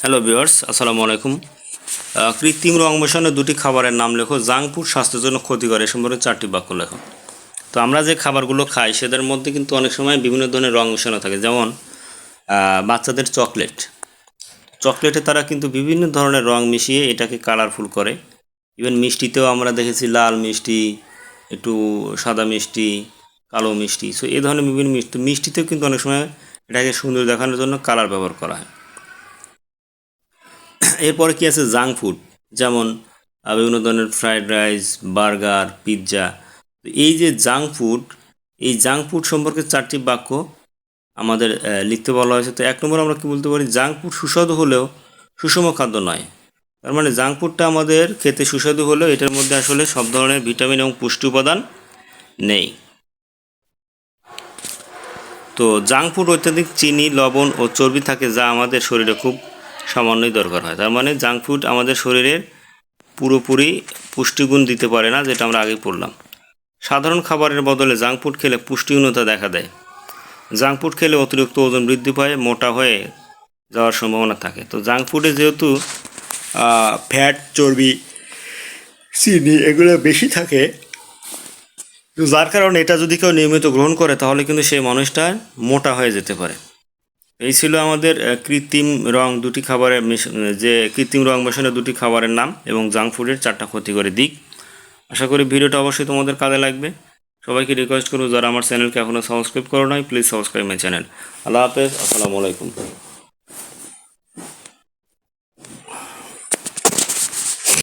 Hello viewers আসসালামু আলাইকুম কৃত্রিম রং মেশানো দুটি খাবারের নাম লেখো। ফুড স্বাস্থ্যের জন্য ক্ষতিকর। এ সম্পর্কে চারটি বাক্য লেখো। তো আমরা যে খাবারগুলো খাই, সেদের মধ্যে কিন্তু অনেক সময় বিভিন্ন ধরনের রং মেশানো থাকে। যেমন বাচ্চাদের চকলেট। চকলেটে তারা কিন্তু বিভিন্ন ধরনের রং মিশিয়ে এটাকে কালারফুল করে। ইভেন মিষ্টিতেও আমরা দেখেছি লাল মিষ্টি, একটু সাদা মিষ্টি, কালো মিষ্টি। সো এই ধরনের বিভিন্ন মিষ্টি। মিষ্টিতেও কিন্তু অনেক সময় এটাকে সুন্দর দেখানোর জন্য কালার ব্যবহার করা হয়। এরপরে কি আছে? জাঙ্ক ফুড যেমন বিভিন্ন ধরনের ফ্রাইড রাইস বার্গার পিৎজা এই যে জাঙ্ক ফুড এই জাঙ্ক ফুড সম্পর্কে চারটি বাক্য আমাদের লিখতে বলা হয়েছে। তো এক নম্বর আমরা কি বলতে পারি? জাঙ্ক ফুড সুস্বাদু হলেও সুষম খাদ্য নয়। তার মানে জাঙ্ক ফুডটা আমাদের খেতে সুস্বাদু হলেও এটার মধ্যে আসলে সব ধরনের ভিটামিন এবং পুষ্টি উপাদান নেই। তো জাঙ্ক ফুড অত্যাধিক চিনি, লবণ ও চর্বি থাকে, যা আমাদের শরীরে খুব সামান্যই দরকার হয়। তার মানে জাঙ্ক ফুড আমাদের শরীরের পুরোপুরি পুষ্টিগুণ দিতে পারে না, যেটা আমরা আগে পড়লাম। সাধারণ খাবারের বদলে জাঙ্ক ফুড খেলে পুষ্টিহীনতা দেখা দেয়। জাঙ্ক ফুড খেলে অতিরিক্ত ওজন বৃদ্ধি পায়, মোটা হয়ে যাওয়ার সম্ভাবনা থাকে। তো জাঙ্ক ফুডে যেহেতু ফ্যাট চর্বি, চিনি এগুলো বেশি থাকে যার কারণে এটা যদি কেউ নিয়মিত গ্রহণ করে, তাহলে কিন্তু সেই মানুষটা মোটা হয়ে যেতে পারে। এই ছিল আমাদের কৃত্রিম রং দুটি খাবারের যে কৃত্রিম রং মেশানো দুটি খাবারের নাম এবং জাঙ্ক ফুডের চারটা ক্ষতিকর দিক। আশা করি ভিডিওটা অবশ্যই তোমাদের কাজে লাগবে। সবাইকে রিকোয়েস্ট করব, যারা আমার চ্যানেলকে এখনও সাবস্ক্রাইব করো নাই প্লিজ সাবস্ক্রাইব মাই চ্যানেল আল্লাহ হাফেজ, আসসালামু আলাইকুম।